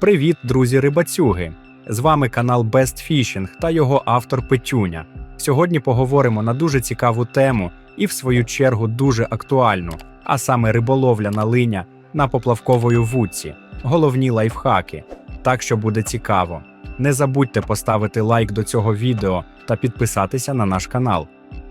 Привіт, друзі рибацюги! З вами канал Best Fishing та його автор Петюня. Сьогодні поговоримо на дуже цікаву тему і, в свою чергу, дуже актуальну, а саме риболовля на линя на поплавкової вудці, головні лайфхаки. Так що буде цікаво. Не забудьте поставити лайк до цього відео та підписатися на наш канал.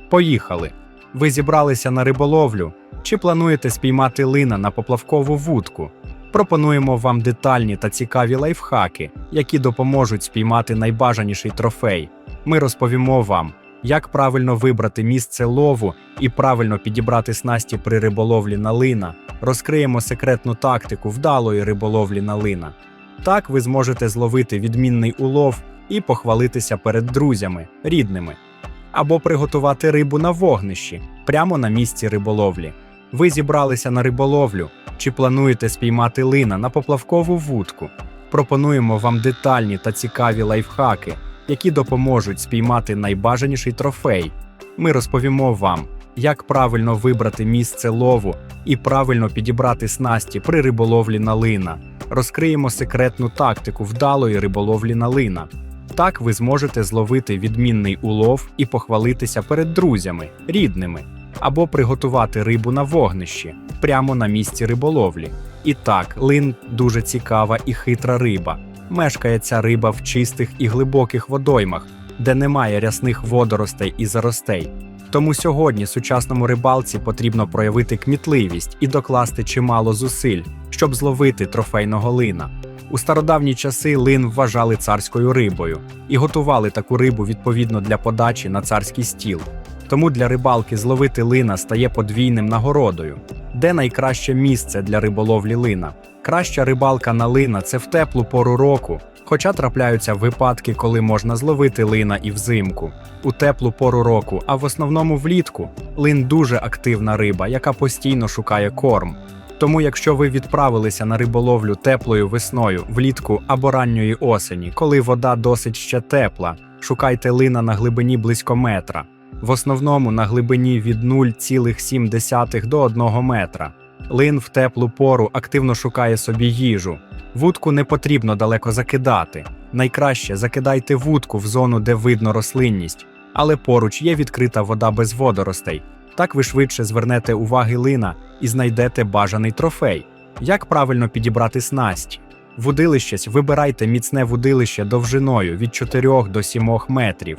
Поїхали! Ви зібралися на риболовлю чи плануєте спіймати лина на поплавкову вудку? Пропонуємо вам детальні та цікаві лайфхаки, які допоможуть спіймати найбажаніший трофей. Ми розповімо вам, як правильно вибрати місце лову і правильно підібрати снасті при риболовлі на лина. Розкриємо секретну тактику вдалої риболовлі на лина. Так ви зможете зловити відмінний улов і похвалитися перед друзями, рідними, або приготувати рибу на вогнищі прямо на місці риболовлі. Ви зібралися на риболовлю чи плануєте спіймати лина на поплавкову вудку. Пропонуємо вам детальні та цікаві лайфхаки, які допоможуть спіймати найбажаніший трофей. Ми розповімо вам, як правильно вибрати місце лову і правильно підібрати снасті при риболовлі на лина. Розкриємо секретну тактику вдалої риболовлі на лина. Так ви зможете зловити відмінний улов і похвалитися перед друзями, рідними, або приготувати рибу на вогнищі прямо на місці риболовлі. І так, лин дуже цікава і хитра риба. Мешкає ця риба в чистих і глибоких водоймах, де немає рясних водоростей і заростей. Тому сьогодні сучасному рибалці потрібно проявити кмітливість і докласти чимало зусиль, щоб зловити трофейного лина. У стародавні часи лин вважали царською рибою і готували таку рибу відповідно для подачі на царський стіл. Тому для рибалки зловити лина стає подвійним нагородою. Де найкраще місце для риболовлі лина? Краща рибалка на лина це в теплу пору року, хоча трапляються випадки, коли можна зловити лина і взимку. У теплу пору року, а в основному влітку, лин дуже активна риба, яка постійно шукає корм. Тому, якщо ви відправилися на риболовлю теплою весною, влітку або ранньої осені, коли вода досить ще тепла, шукайте лина на глибині близько метра. В основному на глибині від 0,7 до 1 метра. Лин в теплу пору активно шукає собі їжу. Вудку не потрібно далеко закидати. Найкраще закидайте вудку в зону, де видно рослинність, але поруч є відкрита вода без водоростей. Так ви швидше звернете уваги лина і знайдете бажаний трофей. Як правильно підібрати снасті? Вудилищець вибирайте міцне вудилище довжиною від 4 до 7 метрів.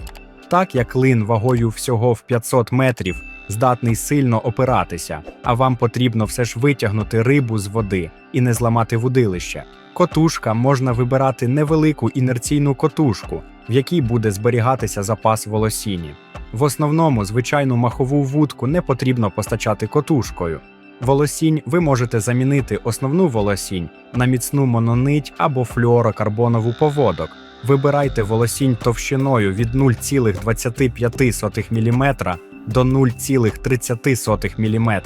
Так як лин вагою всього в 500 метрів здатний сильно опиратися, а вам потрібно все ж витягнути рибу з води і не зламати вудилище. Котушка можна вибирати невелику інерційну котушку, в якій буде зберігатися запас волосіні. В основному звичайну махову вудку не потрібно постачати котушкою. Волосінь ви можете замінити основну волосінь на міцну мононить або флюорокарбонову поводок. Вибирайте волосінь товщиною від 0,25 мм до 0,30 мм.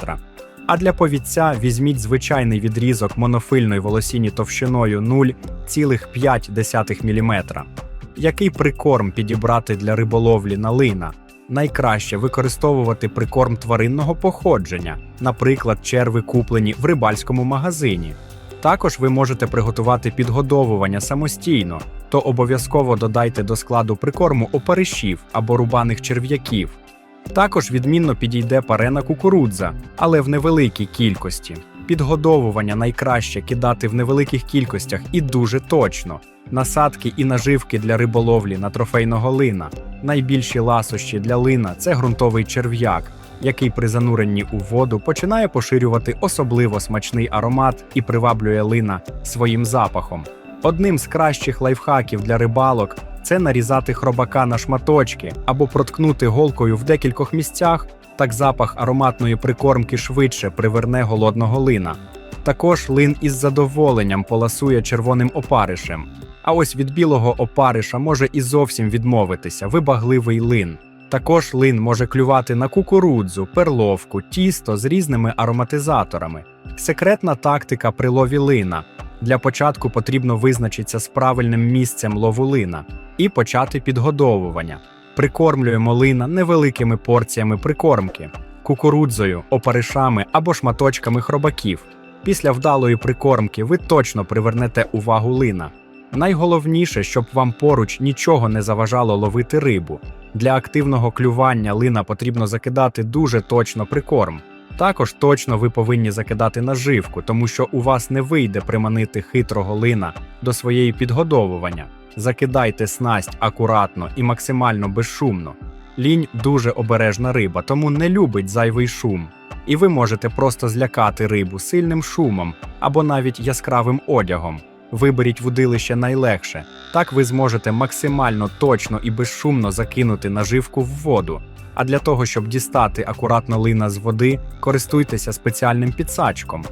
А для повідця візьміть звичайний відрізок монофильної волосіні товщиною 0,5 мм. Який прикорм підібрати для риболовлі на лина? Найкраще використовувати прикорм тваринного походження, наприклад, черви куплені в рибальському магазині. Також ви можете приготувати підгодовування самостійно, то обов'язково додайте до складу прикорму опаришів або рубаних черв'яків. Також відмінно підійде парена кукурудза, але в невеликій кількості. Підгодовування найкраще кидати в невеликих кількостях і дуже точно. Насадки і наживки для риболовлі на трофейного лина. Найбільші ласощі для лина це ґрунтовий черв'як, який при зануренні у воду починає поширювати особливо смачний аромат і приваблює лина своїм запахом. Одним з кращих лайфхаків для рибалок це нарізати хробака на шматочки або проткнути голкою в декількох місцях, так запах ароматної прикормки швидше приверне голодного лина. Також лин із задоволенням поласує червоним опаришем. А ось від білого опариша може і зовсім відмовитися вибагливий лин. Також лин може клювати на кукурудзу, перловку, тісто з різними ароматизаторами. Секретна тактика при лові лина. Для початку потрібно визначитися з правильним місцем лову лина і почати підгодовування. Прикормлюємо лина невеликими порціями прикормки, кукурудзою, опаришами або шматочками хробаків. Після вдалої прикормки ви точно привернете увагу лина. Найголовніше, щоб вам поруч нічого не заважало ловити рибу. Для активного клювання лина потрібно закидати дуже точно прикорм. Також точно ви повинні закидати наживку, тому що у вас не вийде приманити хитрого лина до своєї підгодовування. Закидайте снасть акуратно і максимально безшумно. Лінь дуже обережна риба, тому не любить зайвий шум. І ви можете просто злякати рибу сильним шумом або навіть яскравим одягом. Виберіть вудилище найлегше. Так ви зможете максимально точно і безшумно закинути наживку в воду. А для того, щоб дістати акуратно лина з води, користуйтеся спеціальним підсачком.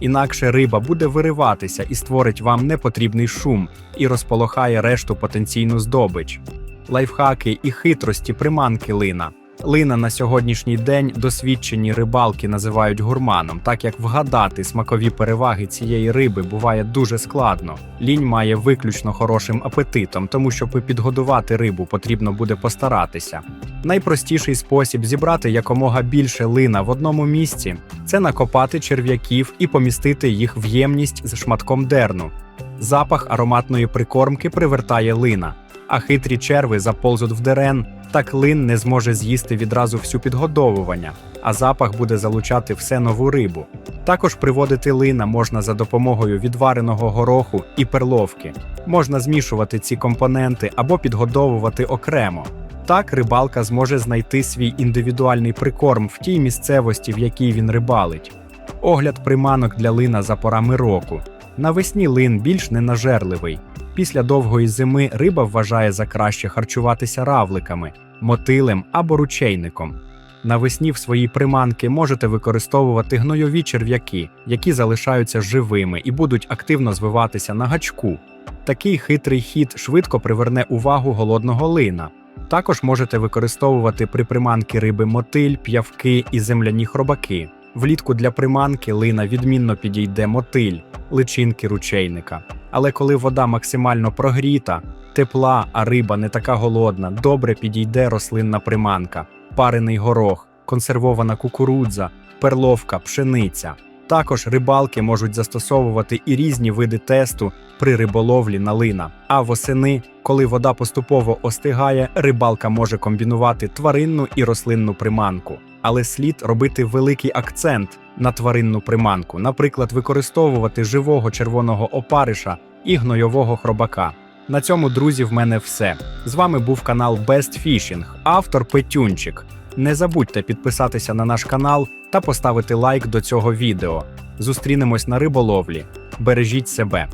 Інакше риба буде вириватися і створить вам непотрібний шум і розполохає решту потенційну здобич. Лайфхаки і хитрості приманки лина. Лина на сьогоднішній день досвідчені рибалки називають гурманом, так як вгадати смакові переваги цієї риби буває дуже складно. Лінь має виключно хорошим апетитом, тому щоб підгодувати рибу потрібно буде постаратися. Найпростіший спосіб зібрати якомога більше лина в одному місці це накопати черв'яків і помістити їх в ємність з шматком дерну. Запах ароматної прикормки привертає лина, а хитрі черви заползуть в дерен, так лин не зможе з'їсти відразу всю підгодовування, а запах буде залучати все нову рибу. Також приводити лина можна за допомогою відвареного гороху і перловки. Можна змішувати ці компоненти або підгодовувати окремо. Так рибалка зможе знайти свій індивідуальний прикорм в тій місцевості, в якій він рибалить. Огляд приманок для лина за порами року. Навесні лин більш ненажерливий. Після довгої зими риба вважає за краще харчуватися равликами, мотилем або ручейником. Навесні в свої приманки можете використовувати гнойові черв'яки, які залишаються живими і будуть активно звиватися на гачку. Такий хитрий хід швидко приверне увагу голодного лина. Також можете використовувати при приманки риби мотиль, п'явки і земляні хробаки. Влітку для приманки лина відмінно підійде мотиль, личинки ручейника. Але коли вода максимально прогріта, тепла, а риба не така голодна, добре підійде рослинна приманка, парений горох, консервована кукурудза, перловка, пшениця. Також рибалки можуть застосовувати і різні види тесту при риболовлі на лина. А восени, коли вода поступово остигає, рибалка може комбінувати тваринну і рослинну приманку. Але слід робити великий акцент на тваринну приманку, наприклад, використовувати живого червоного опариша і гнойового хробака. На цьому, друзі, в мене все. З вами був канал Best Fishing, автор Петюнчик. Не забудьте підписатися на наш канал та поставити лайк до цього відео. Зустрінемось на риболовлі. Бережіть себе.